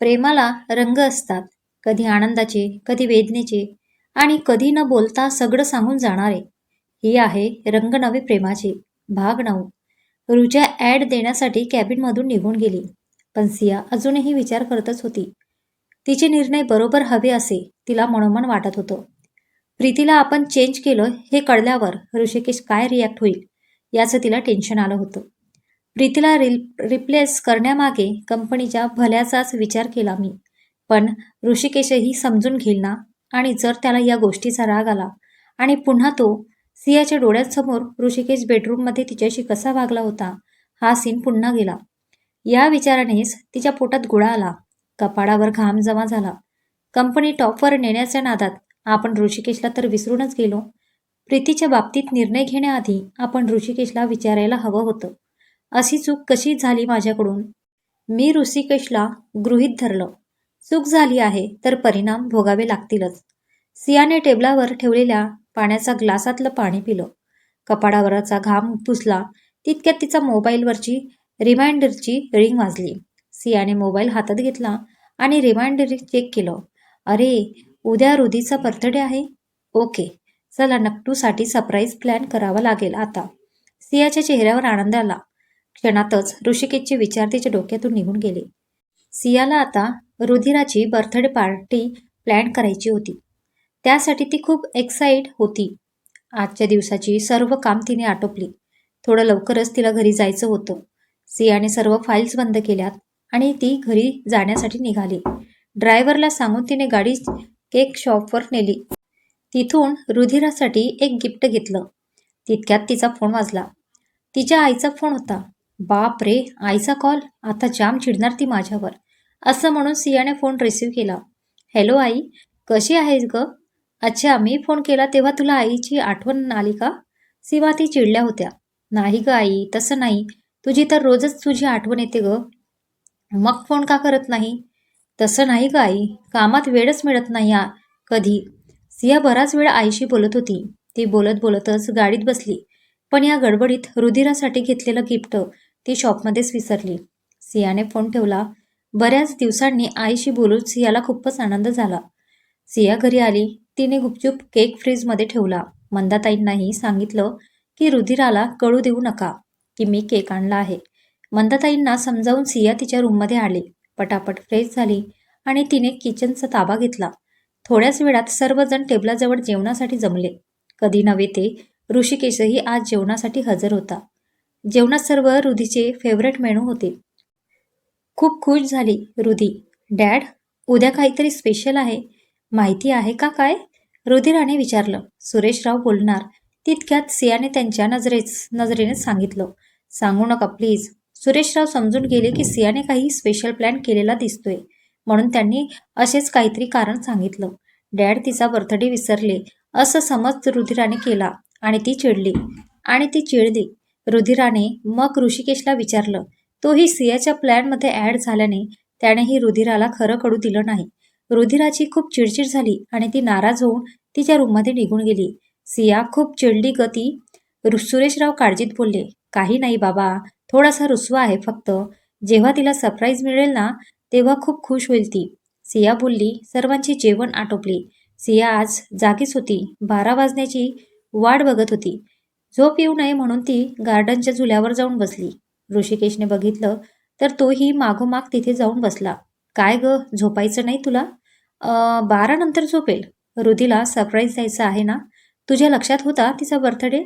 प्रेमाला रंग असतात. कधी आनंदाचे कधी वेदनेचे आणि कधी न बोलता सगळं सांगून जाणारे. ही आहे रंग नवे प्रेमाचे भाग नऊ. रुजा ॲड देण्यासाठी कॅबिनमधून निघून गेली. पण सिया अजूनही विचार करतच होती. तिचे निर्णय बरोबर हवे असे तिला मनोमन वाटत होतं. प्रीतीला आपण चेंज केलं हे कळल्यावर ऋषिकेश काय रिॲक्ट होईल याचं तिला टेन्शन आलं होतं. प्रीतीला रि रिप्लेस करण्यामागे कंपनीच्या भल्याचाच विचार केला मी. पण ऋषिकेशही समजून घेईल ना? आणि जर त्याला या गोष्टीचा राग आला आणि पुन्हा तो सियाच्या डोळ्यांसमोर ऋषिकेश बेडरूममध्ये तिच्याशी कसा वागला होता हा सीन पुन्हा गेला. या विचारानेच तिच्या पोटात गुळा आला. कपाडावर घाम जमा झाला. कंपनी टॉपवर नेण्याच्या नादात आपण ऋषिकेशला तर विसरूनच गेलो. प्रीतीच्या बाबतीत निर्णय घेण्याआधी आपण ऋषिकेशला विचारायला हवं होतं. अशी चूक कशी झाली माझ्याकडून? मी ऋषिकेशला गृहीत धरलं. चूक झाली आहे तर परिणाम भोगावे लागतीलच. सियाने टेबलावर ठेवलेल्या पाण्याचा ग्लासातलं पाणी पिलं. कपाडावरचा घाम पुसला. तितक्यात तिचा मोबाईलवरची रिमाइंडरची रिंग वाजली. सियाने मोबाईल हातात घेतला आणि रिमाइंडर चेक केलं. अरे उद्या रुदीचा बर्थडे आहे? ओके. चला नक्टूसाठी सरप्राईज प्लॅन करावा लागेल आता. सियाच्या चेहऱ्यावर आनंद आला. क्षणातच ऋषिकेशचे विचार तिच्या डोक्यातून निघून गेले. सियाला आता रुधिराची बर्थडे पार्टी प्लॅन करायची होती. त्यासाठी ती खूप एक्साईट होती. आजच्या दिवसाची सर्व काम तिने आटोपली. थोडं लवकरच तिला घरी जायचं होतं. सियाने सर्व फाईल्स बंद केल्यात आणि ती घरी जाण्यासाठी निघाली. ड्रायव्हरला सांगून तिने गाडी केक शॉपवर नेली. तिथून रुधिरासाठी एक गिफ्ट घेतलं. तितक्यात तिचा फोन वाजला. तिच्या आईचा फोन होता. बाप रे आईचा कॉल? आता जाम चिडणार ती माझ्यावर. असं म्हणून सियाने फोन रिसीव केला. हॅलो आई कशी आहेस ग? अच्छा मी फोन केला तेव्हा तुला आईची आठवण आली का? सिवा ती चिडल्या होत्या. नाही ग आई तसं नाही. तुझी तर रोजच तुझी आठवण येते ग. मग फोन का करत नाही? तसं नाही ग आई कामात वेळच मिळत नाही आ कधी. सिया बराच वेळ आईशी बोलत होती. ती बोलत बोलतच गाडीत बसली. पण या गडबडीत रुधिरासाठी घेतलेलं गिफ्ट ती शॉपमध्येच विसरली. सियाने फोन ठेवला. बऱ्याच दिवसांनी आईशी बोलून सियाला खूपच आनंद झाला. सिया घरी आली. तिने गुपचूप केक फ्रीजमध्ये ठेवला. मंदाताईंनाही सांगितलं की रुधिराला कळू देऊ नका की मी केक आणला आहे. मंदाताईंना समजावून सिया तिच्या रूममध्ये आली. पटापट फ्रेश झाली आणि तिने किचनचा ताबा घेतला. थोड्याच वेळात सर्वजण टेबलाजवळ जेवणासाठी जमले. कधी नव्हे ते ऋषिकेशही आज जेवणासाठी हजर होता. जेवणात सर्व रुधीचे फेवरेट मेनू होते. खूप खुश झाली रुधी डॅड उद्या काहीतरी स्पेशल आहे. माहिती आहे का काय? रुधिराने विचारलं. सुरेशराव बोलणार. तितक्यात सियाने त्यांच्या नजरेच नजरेने सांगितलं. सांगू नका प्लीज सुरेशराव समजून गेले की सियाने काही स्पेशल प्लॅन केलेला दिसतोय. म्हणून त्यांनी असेच काहीतरी कारण सांगितलं. डॅड तिचा बर्थडे विसरले. असं समज रुधिराने केला आणि ती चिडली. आणि ती चिडली. रुधिराने मग ऋषिकेशला विचारलं तोही सियाच्या प्लॅनमध्ये ॲड झाल्याने त्यानेही रुधिराला खरं कळू दिलं नाही रुधिराची खूप चिडचिड झाली आणि ती नाराज होऊन तिच्या रूममध्ये निघून गेली. सिया खूप चिडली ग ती रु- सुरेशराव काळजीत बोलले काही नाही बाबा थोडासा रुसवा आहे फक्त. जेव्हा तिला सरप्राईज मिळेल ना तेव्हा खूप खुश होईल ती. सिया बोलली सर्वांची जेवण आटोपली. सिया आज जागीच होती. बारा वाजण्याची वाट बघत होती. झोप येऊ नये म्हणून ती गार्डनच्या झुल्यावर जाऊन बसली. ऋषिकेशने बघितलं तर तोही मागोमाग तिथे जाऊन बसला. काय ग? झोपायचं नाही तुला? बारा नंतर झोपेल. रुधीला सरप्राईज द्यायचं आहे ना? तुझ्या लक्षात होता तिचा बर्थडे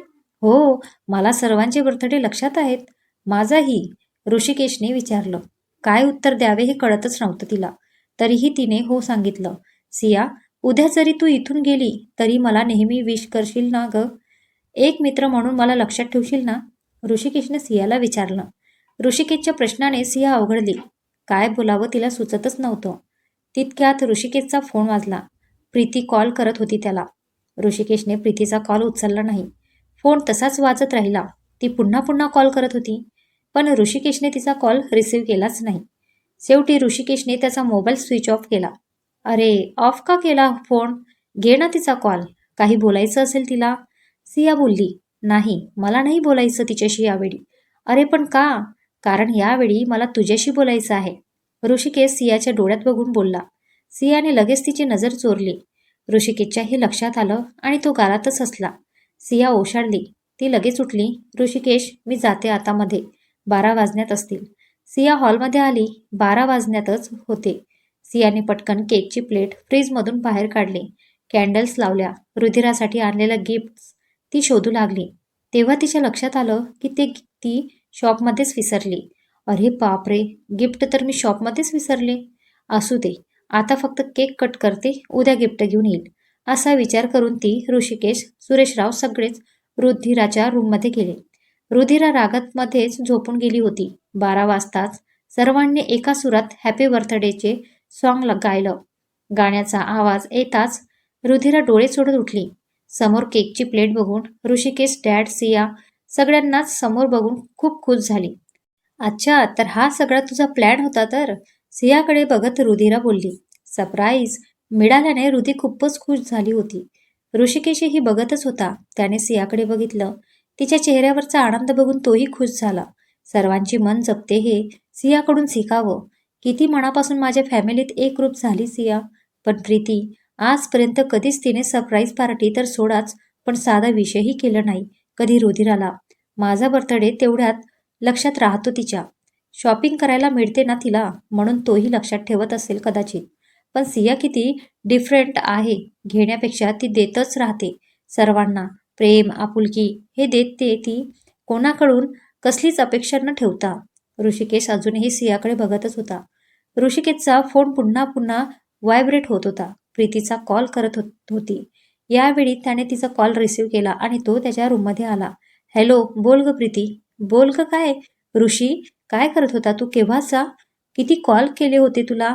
हो मला सर्वांचे बर्थडे लक्षात आहेत. माझाही. ऋषिकेशने विचारलं. काय उत्तर द्यावे हे कळतच नव्हतं तिला. तरीही तिने हो सांगितलं. सिया उद्या जरी तू इथून गेली तरी मला नेहमी विश करशील ना ग? एक मित्र म्हणून मला लक्षात ठेवशील ना? ऋषिकेशने सियाला विचारलं. ऋषिकेशच्या प्रश्नाने सिया अवघडली. काय बोलावं तिला सुचतच नव्हतं. तितक्यात ऋषिकेशचा फोन वाजला. प्रीती कॉल करत होती त्याला. ऋषिकेशने प्रीतीचा कॉल उचलला नाही. फोन तसाच वाजत राहिला. ती पुन्हा पुन्हा कॉल करत होती. पण ऋषिकेशने तिचा कॉल रिसीव्ह केलाच नाही. शेवटी ऋषिकेशने त्याचा मोबाईल स्विच ऑफ केला. अरे ऑफ का केला फोन? घे ना तिचा कॉल. काही बोलायचं असेल तिला? सिया बोलली नाही मला नाही बोलायचं तिच्याशी यावेळी. अरे पण का? कारण यावेळी मला तुझ्याशी बोलायचं आहे. ऋषिकेश सियाच्या डोळ्यात बघून बोलला. सियाने लगेच तिची नजर चोरली. ऋषिकेशच्याही लक्षात आलं आणि तो गालातच हसला. सिया ओशाडली ती लगेच उठली. ऋषिकेश मी जाते आता मध्ये. बारा वाजण्यात असतील. सिया हॉलमध्ये आली. बारा वाजण्यातच होते. सियाने पटकन केकची प्लेट फ्रीजमधून बाहेर काढली. कॅन्डल्स लावल्या. रुधिरासाठी आणलेलं गिफ्ट्स ती शोधू लागली. तेव्हा तिच्या लक्षात आलं की ते ती शॉपमध्येच विसरली. अरे बापरे गिफ्ट तर मी शॉपमध्येच विसरले. असू दे आता फक्त केक कट करते उद्या गिफ्ट घेऊन येईल. असा विचार करून ती ऋषिकेश सुरेशराव सगळेच रुधिराच्या रूममध्ये गेले. रुधिरा रागतमध्येच झोपून गेली होती. बारा वाजताच सर्वांनी एका सुरात हॅपी बर्थडेचे सॉन्ग गायलं. गाण्याचा आवाज येताच रुधिरा डोळे सोडत उठली. समोर केकची प्लेट बघून ऋषिकेश डॅड सिया सगळ्यांनाच समोर बघून खूप खुश झाली. अच्छा तर हा सगळा तुझा प्लॅन होता तर? सियाकडे बघत रुधिरा बोलली. सरप्राईज मिळाल्याने रुधी खूपच खुश झाली होती. ऋषिकेशही बघतच होता. त्याने सियाकडे बघितलं. तिच्या चेहऱ्यावरचा आनंद बघून तोही खुश झाला. सर्वांची मन जपते हे सियाकडून शिकावं. किती मनापासून माझ्या फॅमिलीत एक रूप झाली सिया. पण प्रीती आजपर्यंत कधीच तिने सरप्राईज पार्टी तर सोडाच पण साधा विषयही केला नाही. कधी रुधिराला माझा बर्थडे तेवढ्यात लक्षात राहतो तिच्या. शॉपिंग करायला मिळते ना तिला म्हणून तोही लक्षात ठेवत असेल कदाचित. पण सिया किती डिफरंट आहे घेण्यापेक्षा ती देतच राहते. सर्वांना प्रेम आपुलकी हे देते ती कोणाकडून कसलीच अपेक्षा न ठेवता. ऋषिकेश अजूनही सियाकडे बघतच होता. ऋषिकेशचा फोन पुन्हा पुन्हा व्हायब्रेट होत होता. प्रीतीचा कॉल करत होत होती. यावेळी त्याने तिचा कॉल रिसीव्ह केला आणि तो त्याच्या रूममध्ये आला. हॅलो बोल ग प्रीती. बोल ग काय? ऋषी काय करत होता तू? केव्हाचा किती कॉल केले होते तुला?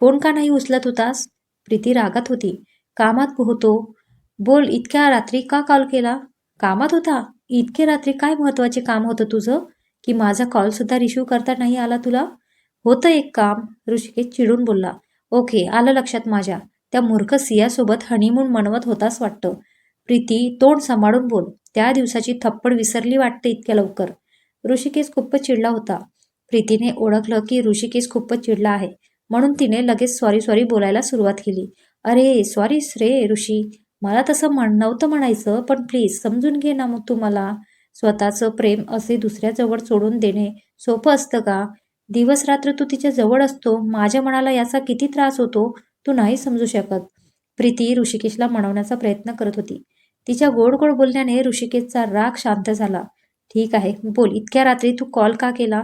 फोन का नाही उचलत होतास? प्रीती रागात होती. कामात होतो. बोल इतक्या रात्री का कॉल केला? कामात होता? इतके रात्री काय महत्त्वाचे काम होतं तुझं? की माझा कॉलसुद्धा रिसीव करता नाही आला तुला? होतं एक काम ऋषिकेश चिडून बोलला. ओके आलं लक्षात माझ्या. त्या मूर्ख सियासोबत हनीमून मनवत होतास वाटतं. प्रीती तोंड सांभाळून बोल. त्या दिवसाची थप्पड विसरली वाटते इतक्या लवकर. ऋषिकेश खूपच चिडला होता. प्रीतीने ओळखलं की ऋषिकेश खूपच चिडला आहे. म्हणून तिने लगेच सॉरी सॉरी बोलायला सुरुवात केली. अरे सॉरी रे ऋषी. मला तसं म्हण नव्हतं म्हणायचं पण प्लीज समजून घे ना मग तू मला स्वतःचं प्रेम असे दुसऱ्याजवळ सोडून देणे सोपं असतं का? दिवस रात्र तू तिच्या जवळ असतो. माझ्या मनाला याचा किती त्रास होतो? तू नाही समजू शकत. प्रीती ऋषिकेशला म्हणवण्याचा प्रयत्न करत होती. तिच्या गोड गोड बोलण्याने ऋषिकेशचा राग शांत झाला. ठीक आहे बोल इतक्या रात्री तू कॉल का केला?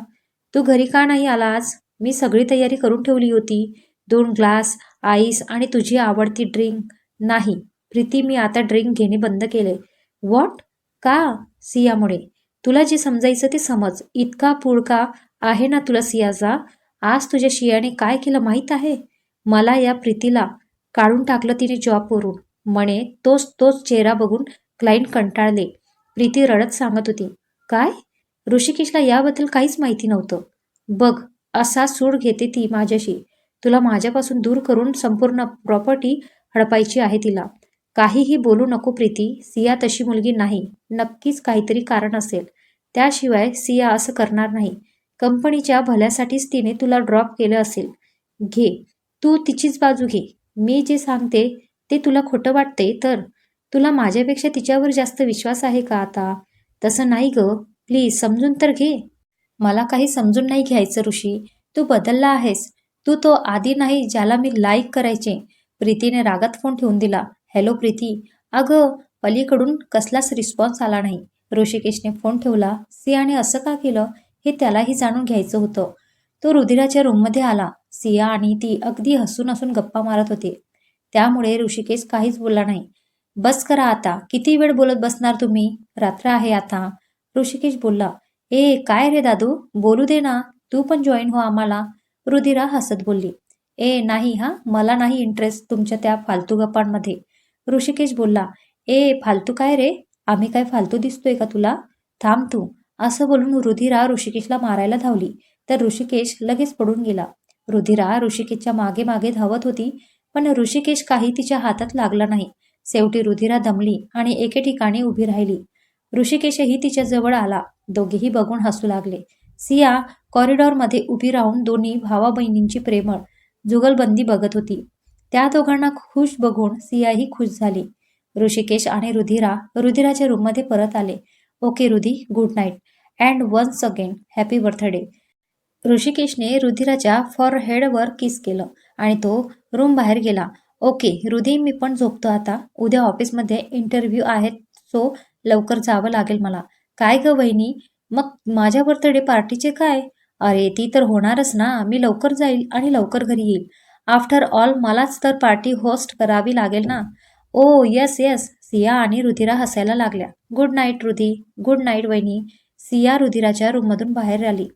तू घरी का नाही आला आज? मी सगळी तयारी करून ठेवली होती. दोन ग्लास आईस आणि तुझी आवडती ड्रिंक नाही प्रीती मी आता ड्रिंक घेणे बंद केले. व्हॉट का? सियामुळे. तुला जे समजायचं ते समज. इतका पुळका आहे ना तुला सियाचा? आज तुझ्या शियाने काय केलं माहीत आहे? मला या प्रीतीला काढून टाकलं तिने जॉबवरून म्हणे तोच तोच चेहरा बघून क्लाइंट कंटाळले. प्रीती रडत सांगत होती. काय? ऋषिकेशला याबद्दल काहीच माहिती नव्हतं. बघ असा सूड घेते ती माझ्याशी. तुला माझ्यापासून दूर करून संपूर्ण प्रॉपर्टी हडपायची आहे तिला. काहीही बोलू नको प्रीती. सिया तशी मुलगी नाही. नक्कीच काहीतरी कारण असेल. त्याशिवाय सिया असं करणार नाही. कंपनीच्या भल्यासाठीच तिने तुला ड्रॉप केलं असेल. घे. तू तिचीच बाजू घे. मी जे सांगते ते तुला खोटं वाटते तर तुला माझ्यापेक्षा तिच्यावर जास्त विश्वास आहे का आता? तसं नाही ग. प्लीज समजून तर घे. मला काही समजून नाही घ्यायचं ऋषी. तू बदलला आहेस. तू तो आधी नाही ज्याला मी लाईक करायचे. प्रीतीने रागात फोन ठेवून दिला. हॅलो प्रीती. अगं पलीकडून कसलाच रिस्पॉन्स आला नाही. ऋषिकेशने फोन ठेवला. सियाने असं का केलं? हे त्यालाही जाणून घ्यायचं होतं. तो रुधिराच्या रूममध्ये आला. सिया आणि ती अगदी हसून हसून गप्पा मारत होते. त्यामुळे ऋषिकेश काहीच बोलला नाही. बस करा आता. किती वेळ बोलत बसणार तुम्ही? रात्र आहे आता. ऋषिकेश बोलला. ए काय रे दादू? बोलू दे ना. तू पण जॉईन हो आम्हाला. रुधिरा हसत बोलली. ए नाही हा. मला नाही इंटरेस्ट तुमच्या त्या फालतू गप्पांमध्ये. ऋषिकेश बोलला. ए फालतू काय रे? आम्ही काय फालतू दिसतोय का तुला? थांब तू. असं बोलून रुधिरा ऋषिकेशला मारायला धावली. तर ऋषिकेश लगेच पडून गेला. रुधिरा ऋषिकेशच्या मागे मागे धावत होती पण ऋषिकेश काही तिच्या हातात लागला नाही. शेवटी रुधिरा दमली आणि एके ठिकाणी उभी राहिली. ऋषिकेशही तिच्या जवळ आला. दोघेही बघून हसू लागले. सिया कॉरिडॉरमध्ये उभी राहून दोन्ही भावा बहिणींची प्रेमळ जुगलबंदी बघत होती. त्या दोघांना खुश बघून सियाही खुश झाली. ऋषिकेश आणि रुधिरा रुधिराच्या रूममध्ये परत आले. Okay Rudhi. Good night. And once again. Happy birthday. ऋषिकेशने रुधिराच्या फॉरहेडवर किस केलं आणि तो रूम बाहेर गेला. ओके रुधी मी पण झोपतो आता. उद्या ऑफिसमध्ये इंटरव्ह्यू आहेत सो लवकर जावं लागेल मला. काय ग वहिनी? मग माझ्या बर्थडे पार्टीचे काय? अरे ती तर होणारच ना. मी लवकर जाईल आणि लवकर घरी येईल. आफ्टर ऑल मलाच तर पार्टी होस्ट करावी लागेल ना. ओ येस यस सिया आणि रुधिरा हसायला लागल्या. Good night Rudhi. Good night वहिनी. सिया रुधिराच्या रूममधून बाहेर आली.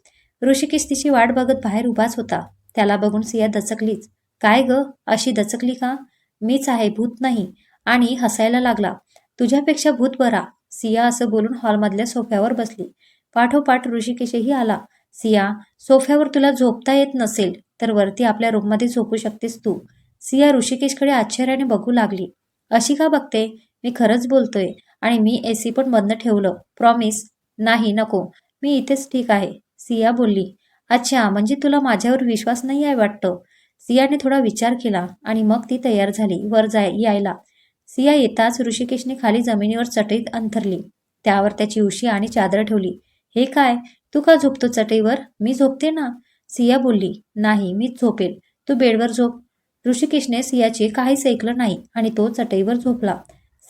ऋषिकेश तिची वाट बघत बाहेर उभाच होता. त्याला बघून सिया दचकलीच. काय ग? अशी दचकली का? मीच आहे भूत नाही. आणि हसायला लागला. तुझ्यापेक्षा भूत बरा. सिया असं बोलून हॉलमधल्या सोफ्यावर बसली. पाठोपाठ ऋषिकेशही आला. सिया सोफ्यावर तुला झोपता येत नसेल तर वरती आपल्या रूममध्ये झोपू शकतेस तू. सिया ऋषिकेशकडे आश्चर्याने बघू लागली. अशी का बघते? मी खरंच बोलतोय आणि मी ए सी पण बंद ठेवलं. प्रॉमिस नाही नको. मी इथेच ठीक आहे. सिया बोलली अच्छा म्हणजे तुला माझ्यावर विश्वास नाही आहे वाटतं? सियाने थोडा विचार केला आणि मग ती तयार झाली वर जाय यायला. सिया येताच ऋषिकेशने खाली जमिनीवर चटईत अंथरली. त्यावर त्याची उशी आणि चादर ठेवली. हे काय? तू का झोपतो चटईवर? मी झोपते ना? सिया बोलली नाही मीच झोपेल. तू बेडवर झोप. ऋषिकेशने सियाचे काहीच ऐकलं नाही आणि तो चटईवर झोपला.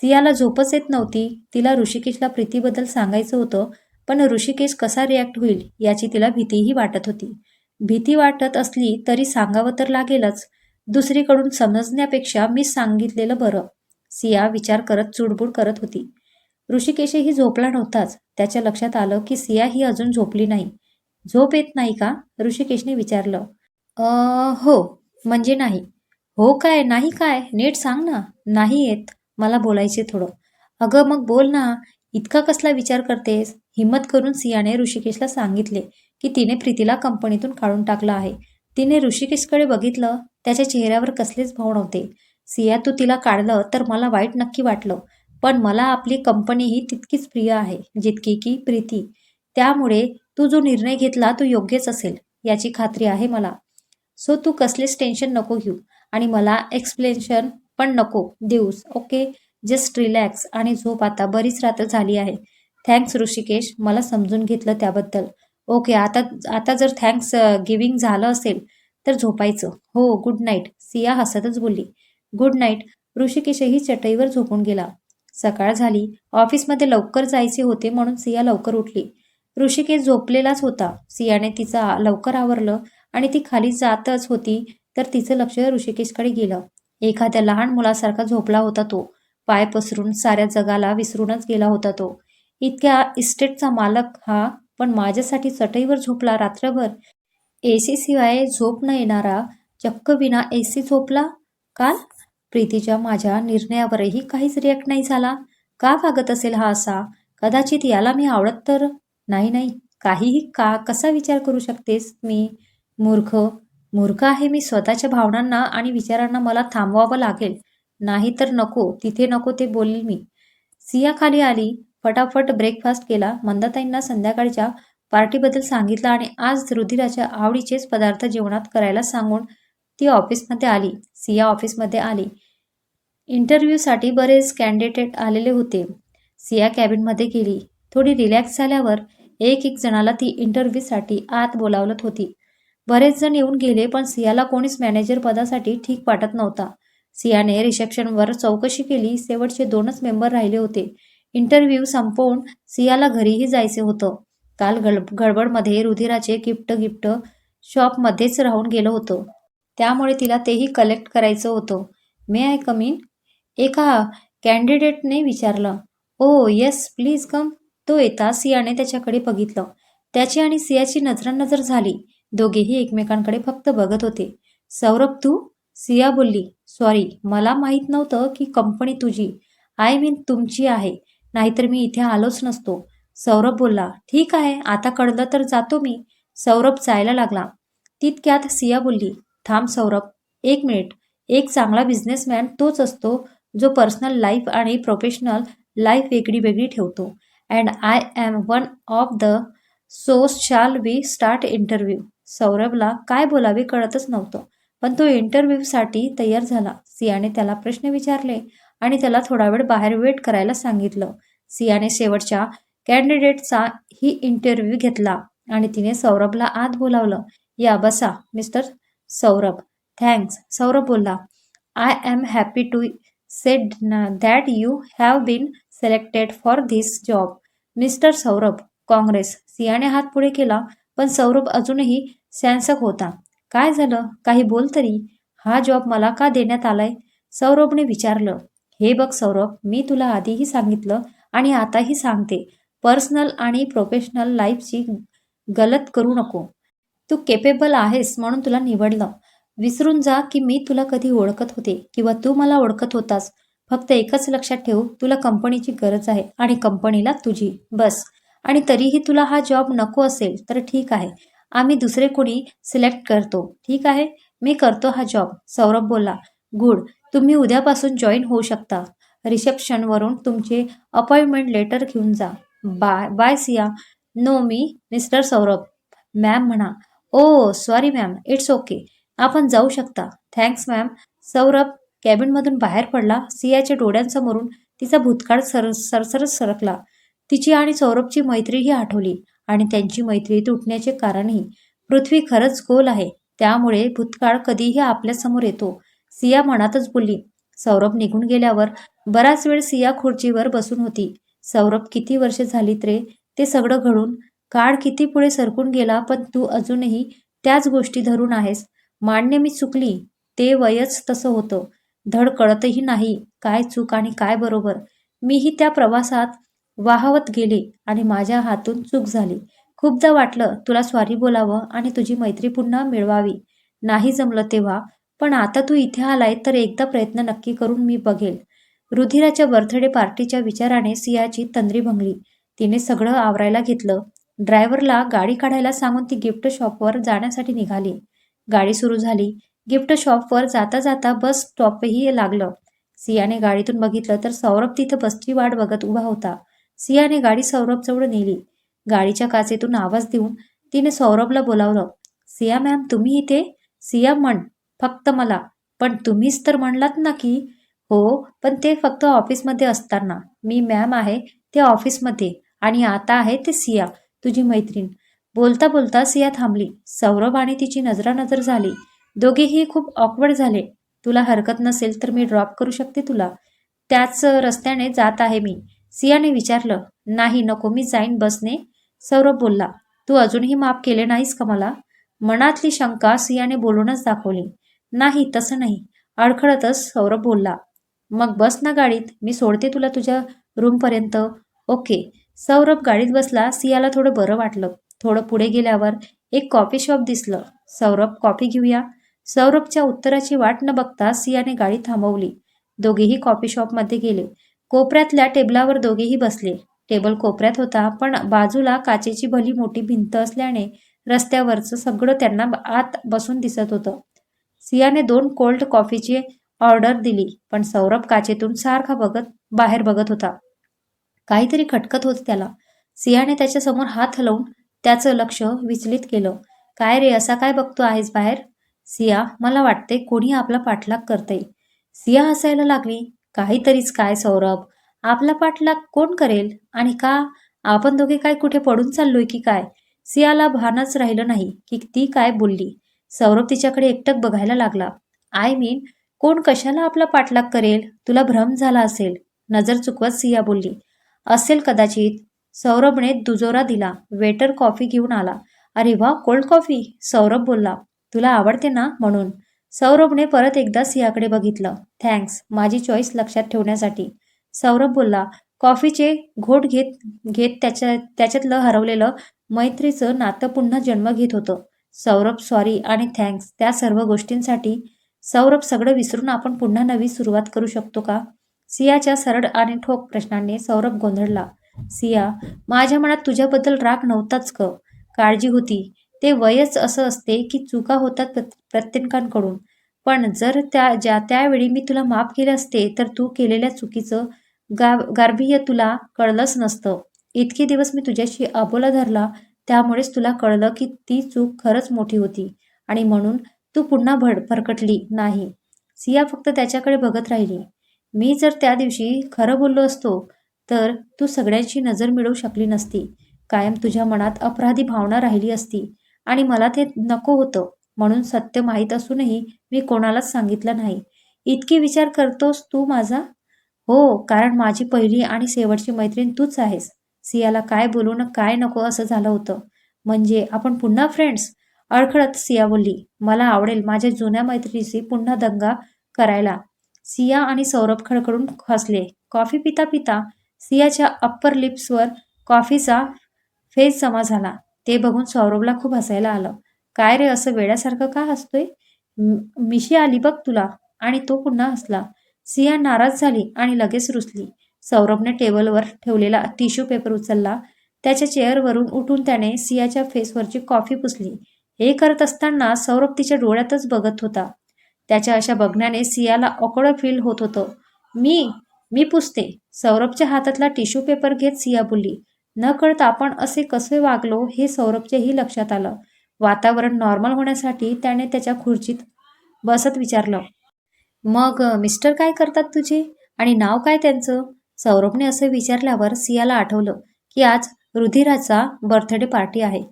सियाला झोपच येत नव्हती. तिला ऋषिकेशला प्रीतीबद्दल सांगायचं होतं पण ऋषिकेश कसा रिॲक्ट होईल याची तिला भीतीही वाटत होती. भीती वाटत असली तरी सांगावं तर लागेलच. दुसरीकडून समजण्यापेक्षा मी सांगितलेलं बरं. सिया विचार करत चुडबुड करत होती. ऋषिकेशही झोपला नव्हताच. त्याच्या लक्षात आलं की सिया ही अजून झोपली नाही. झोप येत नाही का? ऋषिकेशने विचारलं. हो म्हणजे नाही. हो काय नाही काय? नीट सांग ना. नाही येत. मला बोलायचे थोडं. अगं मग बोल ना. इतका कसला विचार करतेस? हिम्मत करून सियाने ऋषिकेशला सांगितले की तिने प्रीतीला कंपनीतून काढून टाकलं आहे. तिने ऋषिकेशकडे बघितलं त्याच्या चेहऱ्यावर कसलेच भाव नव्हते. सिया तू तिला काढलं तर मला वाईट नक्की वाटलं पण मला आपली कंपनी ही तितकीच प्रिय आहे जितकी की प्रीती. त्यामुळे तू जो निर्णय घेतला तो योग्यच असेल याची खात्री आहे मला. सो तू कसलेच टेन्शन नको घेऊ आणि मला एक्सप्लेनेशन पण नको देऊस ओके? जस्ट रिलॅक्स आणि झोप आता बरीच रात्र झाली आहे. थँक्स ऋषिकेश. मला समजून घेतलं त्याबद्दल. ओके आता आता जर थँक्स गिविंग uh, झालं असेल तर झोपायचं. हो गुड नाईट सिया हसतच बोलली. गुड नाईट ऋषिकेशही चटईवर झोपून गेला. सकाळ झाली. ऑफिसमध्ये लवकर जायचे होते म्हणून सिया लवकर उठली. ऋषिकेश झोपलेलाच होता. सियाने तिचा लवकर आवरलं आणि ती खाली जातच होती तर तिचं लक्ष ऋषिकेशकडे गेलं. एखाद्या लहान मुलासारखा झोपला होता तो. पाय पसरून साऱ्या जगाला विसरूनच गेला होता तो. इतक्या इस्टेटचा मालक हा पण माझ्यासाठी चटईवर झोपला रात्रभर. ए सी शिवाय झोप न येणारा चक्क विना ए सी झोपला? काल? प्रीतीच्या माझ्या निर्णयावरही काहीच रिॲक्ट नाही झाला. का वागत असेल हा असा? कदाचित याला मी आवडत तर? नाही नाही. काहीही का कसा विचार करू शकतेस मी? मूर्ख. मूर्ख आहे मी स्वतःच्या भावनांना आणि विचारांना मला थांबवावं लागेल. नाही तर नको तिथे नको ते बोलेल मी. सिया खाली आली. फटाफट ब्रेकफास्ट केला. मंदाताईंना संध्याकाळच्या पार्टीबद्दल सांगितलं आणि आज रुधिराच्या आवडीचेच पदार्थ जेवणात करायला सांगून ती ऑफिसमध्ये आली. सिया ऑफिसमध्ये आली. इंटरव्ह्यूसाठी बरेच कॅन्डिडेट आलेले होते. सिया कॅबिनमध्ये गेली. थोडी रिलॅक्स झाल्यावर एक एक जणाला ती इंटरव्ह्यूसाठी आत बोलावलत होती. बरेच जण येऊन गेले पण सियाला कोणीच मॅनेजर पदासाठी ठीक वाटत नव्हता. सियाने रिसेप्शनवर चौकशी केली. शेवटचे दोनच मेंबर राहिले होते. इंटरव्ह्यू संपवून सियाला घरीही जायचे होतं. काल गड गडबडमध्ये रुधिराचे गिफ्ट गिफ्ट शॉपमध्येच राहून गेलं होतं. त्यामुळे तिला तेही कलेक्ट करायचं होतं. मे आय कमीन एका कॅन्डिडेटने विचारलं. Oh yes please come. तो येता सियाने त्याच्याकडे बघितलं. त्याची आणि सियाची नजरानजर झाली. दोघेही एकमेकांकडे फक्त बघत होते. सौरभ तू? सिया बोलली सॉरी मला माहीत नव्हतं की कंपनी तुझी. आय मीन तुमची आहे. नाहीतर मी इथे आलोच नसतो. सौरभ बोलला ठीक आहे आता कळलं तर जातो मी. सौरभ जायला लागला. तितक्यात सिया बोलली थांब सौरभ एक मिनिट. एक चांगला बिझनेसमॅन तोच असतो जो पर्सनल लाईफ आणि प्रोफेशनल लाईफ वेगळी वेगळी ठेवतो. And I am one of the so shall we start interview. सौरभला काय बोलावे कळतच नव्हतं पण तो इंटरव्ह्यूसाठी तयार झाला. सियाने त्याला प्रश्न विचारले आणि त्याला थोडा वेळ बाहेर वेट करायला सांगितलं. सियाने शेवटच्या कॅन्डिडेटचा ही इंटरव्ह्यू घेतला आणि तिने सौरभला आत बोलावलं. या बसा मिस्टर सौरभ. थँक्स सौरभ बोलला I am happy to said that you have been selected for this job mister Saurabh Congress. सियाने हात पुढे केला पण सौरभ अजूनही सॅनसक होता. काय झालं? काही बोल तरी. हा जॉब मला का देण्यात आलाय? सौरभने विचारलं. हे बघ सौरभ मी तुला आधीही सांगितलं आणि आताही सांगते. पर्सनल आणि प्रोफेशनल लाईफची गलत करू नको. तू केपेबल आहेस म्हणून तुला निवडलं. विसरून जा की मी तुला कधी ओळखत होते किंवा तू मला ओळखत होतास. फक्त एकच लक्षात ठेव तुला कंपनीची गरज आहे आणि कंपनीला तुझी. बस. आणि तरीही तुला हा जॉब नको असेल तर ठीक आहे. आम्ही दुसरे कोणी सिलेक्ट करतो. ठीक आहे? मी करतो हा जॉब. सौरभ बोला गुड. तुम्ही उद्यापासून जॉईन होऊ शकता. रिसेप्शनवरून तुमचे अपॉइंटमेंट लेटर घेऊन जा. Bye bye Siya. नो मी मिस्टर सौरभ. मॅम म्हणा oh sorry ma'am it's okay आपण जाऊ शकता. थँक्स मॅम सौरभ कॅबिनमधून बाहेर पडला. सियाच्या डोळ्यांसमोरून तिचा भूतकाळ सर सरसरच सरकला. तिची आणि सौरभची मैत्रीही आठवली आणि त्यांची मैत्री तुटण्याचे कारणही. पृथ्वी खरंच गोल आहे. त्यामुळे भूतकाळ कधीही आपल्यासमोर येतो. सिया मनातच बोलली. सौरभ निघून गेल्यावर बराच वेळ सिया खुर्चीवर बसून होती. सौरभ किती वर्ष झालीत रे? ते सगळं घडून काळ किती पुढे सरकून गेला पण तू अजूनही त्याच गोष्टी धरून आहेस. मान्य मी चुकली. ते वयच तसं होतं. धड कळतही नाही काय चूक आणि काय बरोबर. मीही त्या प्रवासात वाहवत गेले आणि माझ्या हातून चूक झाली. खूपदा वाटलं तुला स्वारी बोलावं आणि तुझी मैत्री पुन्हा मिळवावी. नाही जमलं तेव्हा पण आता तू इथे आलाय तर एकदा प्रयत्न नक्की करून मी बघेल. रुधिराच्या बर्थडे पार्टीच्या विचाराने सियाची तंद्री भंगली. तिने सगळं आवरायला घेतलं. ड्रायव्हरला गाडी काढायला सांगून ती गिफ्ट शॉपवर जाण्यासाठी निघाली. गाडी सुरू झाली. गिफ्ट शॉपवर जाता जाता बस स्टॉपही लागलं. सियाने गाडीतून बघितलं तर सौरभ तिथं बसची वाट बघत उभा होता. सियाने गाडी सौरभजवळ नेली. गाडीच्या काचेतून आवाज देऊन तिने सौरभला बोलावलं सिया मॅम तुम्ही इथे? सिया म्हण फक्त मला. पण तुम्हीच तर म्हणलात ना की हो पण ते फक्त ऑफिसमध्ये असताना. मी मॅम आहे ते ऑफिसमध्ये. आणि आता आहे ते सिया तुझी मैत्रीण. बोलता बोलता सिया थांबली. सौरभ आणि तिची नजरानजर झाली. दोघेही खूप ऑकवर्ड झाले. तुला हरकत नसेल तर मी ड्रॉप करू शकते तुला. त्याच रस्त्याने जात आहे मी. सियाने विचारलं नाही नको मी जाईन बसने. सौरभ बोलला तू अजूनही माफ केले नाहीस का मला? मनातली शंका सियाने बोलूनच दाखवली. नाही तसं नाही. अडखळतच सौरभ बोलला. मग बस ना गाडीत मी सोडते तुला तुझ्या रूमपर्यंत. ओके. सौरभ गाडीत बसला सियाला थोडं बरं वाटलं. थोडं पुढे गेल्यावर एक कॉफी शॉप दिसलं. सौरभ कॉफी घेऊया. सौरभच्या उत्तराची वाट न बघता सियाने गाडी थांबवली. दोघेही कॉफी शॉपमध्ये गेले. कोपऱ्यातल्या टेबलावर दोघेही बसले. टेबल कोपऱ्यात होता पण बाजूला काचेची भली मोठी भिंत असल्याने रस्त्यावरचं सगळं त्यांना आत बसून दिसत होतं. सियाने दोन कोल्ड कॉफीची ऑर्डर दिली पण सौरभ काचेतून सारखा बघत बाहेर बघत होता. काहीतरी खटकत होत त्याला. सियाने त्याच्यासमोर हात हलवून त्याचं लक्ष विचलित केलं. काय रे असा काय बघतो आहेस बाहेर? सिया मला वाटते कोणी आपला पाठलाग करते सिया हसायला लागली. काहीतरीच काय सौरभ? आपला पाठलाग कोण करेल? आणि का? आपण दोघे काय कुठे पडून चाललोय की काय? सियाला भानच राहिलं नाही की ती काय बोलली. सौरभ तिच्याकडे एकटक बघायला लागला. आय मीन कोण कशाला आपला पाठलाग करेल? तुला भ्रम झाला असेल. नजर चुकवत सिया बोलली. असेल कदाचित. सौरभने दुजोरा दिला. वेटर कॉफी घेऊन आला. अरे वा कोल्ड कॉफी. सौरभ बोलला. तुला आवडते ना? म्हणून. सौरभने परत एकदा सियाकडे बघितलं. थँक्स. माझी चॉईस लक्षात ठेवण्यासाठी. सौरभ बोलला. कॉफीचे घोट घेत घेत त्याच्या त्याच्यातलं हरवलेलं मैत्रीचं नातं पुन्हा जन्म घेत होतं. सौरभ सॉरी आणि थँक्स त्या सर्व गोष्टींसाठी. सौरभ सगळं विसरून आपण पुन्हा नवी सुरुवात करू शकतो का? सियाच्या सरळ आणि ठोक प्रश्नांनी सौरभ गोंधळला. सिया माझ्या मनात तुझ्याबद्दल राग नव्हताच क काळजी होती. ते वयच असं असते की चुका होतात प्रत्येकांकडून. पण जर त्या ज्या त्यावेळी मी तुला माफ केले असते तर तू केलेल्या चुकीचं गा गार्भीय तुला कळलंच नसतं. इतके दिवस मी तुझ्याशी अबोला धरला त्यामुळेच तुला कळलं की ती चूक खरंच मोठी होती. आणि म्हणून तू पुन्हा भड भरकटली नाही. सिया फक्त त्याच्याकडे बघत राहिली. मी जर त्या दिवशी खरं बोललो असतो तर तू सगळ्यांची नजर मिळवू शकली नसती. कायम तुझ्या मनात अपराधी भावना राहिली असती. आणि मला ते नको होतं. म्हणून सत्य माहीत असूनही मी कोणालाच सांगितलं नाही. इतकी विचार करतोस तू माझा? हो कारण माझी पहिली आणि शेवटची मैत्रीण तूच आहेस. सियाला काय बोलू काय नको असं झालं होतं. म्हणजे आपण पुन्हा फ्रेंड्स अडखळत सिया बोलली मला आवडेल माझ्या जुन्या मैत्रिणीशी पुन्हा दंगा करायला. सिया आणि सौरभ खडखडून हसले. कॉफी पिता पिता. सियाच्या अप्पर लिप्सवर कॉफीचा फेस जमा झाला. ते बघून सौरभला खूप हसायला आलं. काय रे असं वेड्यासारखं का हसतोय? मिशी आली बघ तुला. आणि तो पुन्हा हसला. सिया नाराज झाली आणि लगेच रुसली. सौरभने टेबलवर ठेवलेला टिश्यू पेपर उचलला. त्याच्या चेअरवरून उठून त्याने सियाच्या फेसवरची कॉफी पुसली. हे करत असताना सौरभ तिच्या डोळ्यातच बघत होता. त्याच्या अशा बघण्याने सियाला ऑकड फील होत होतं. मी मी पुसते. सौरभच्या हातातला टिश्यू पेपर घेत सिया बोलली. न कळत आपण असे कसे वागलो हे सौरभच्याही लक्षात आलं. वातावरण नॉर्मल होण्यासाठी त्याने त्याच्या खुर्चीत बसत विचारलं. मग मिस्टर काय करतात तुझे? आणि नाव काय त्यांचं? सौरभने असं विचारल्यावर सियाला आठवलं की आज रुधिराचा बर्थडे पार्टी आहे.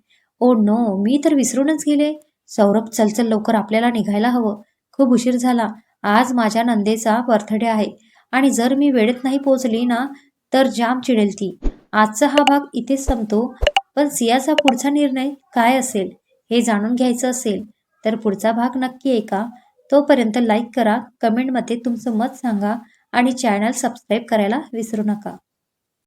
ओ नो मी तर विसरूनच गेले. सौरभ चलचल लवकर आपल्याला निघायला हवं. खूप उशीर झाला. आज माझ्या नंदेचा बर्थडे आहे आणि जर मी वेळेत नाही पोहोचली ना तर जाम चिडेल ती. आजचा हा भाग इथेच संपतो. पण सियाचा पुढचा निर्णय काय असेल हे जाणून घ्यायचं असेल तर पुढचा भाग नक्की ऐका. तोपर्यंत लाईक करा कमेंटमध्ये तुमचं मत सांगा. आणि चॅनल सबस्क्राईब करायला विसरू नका.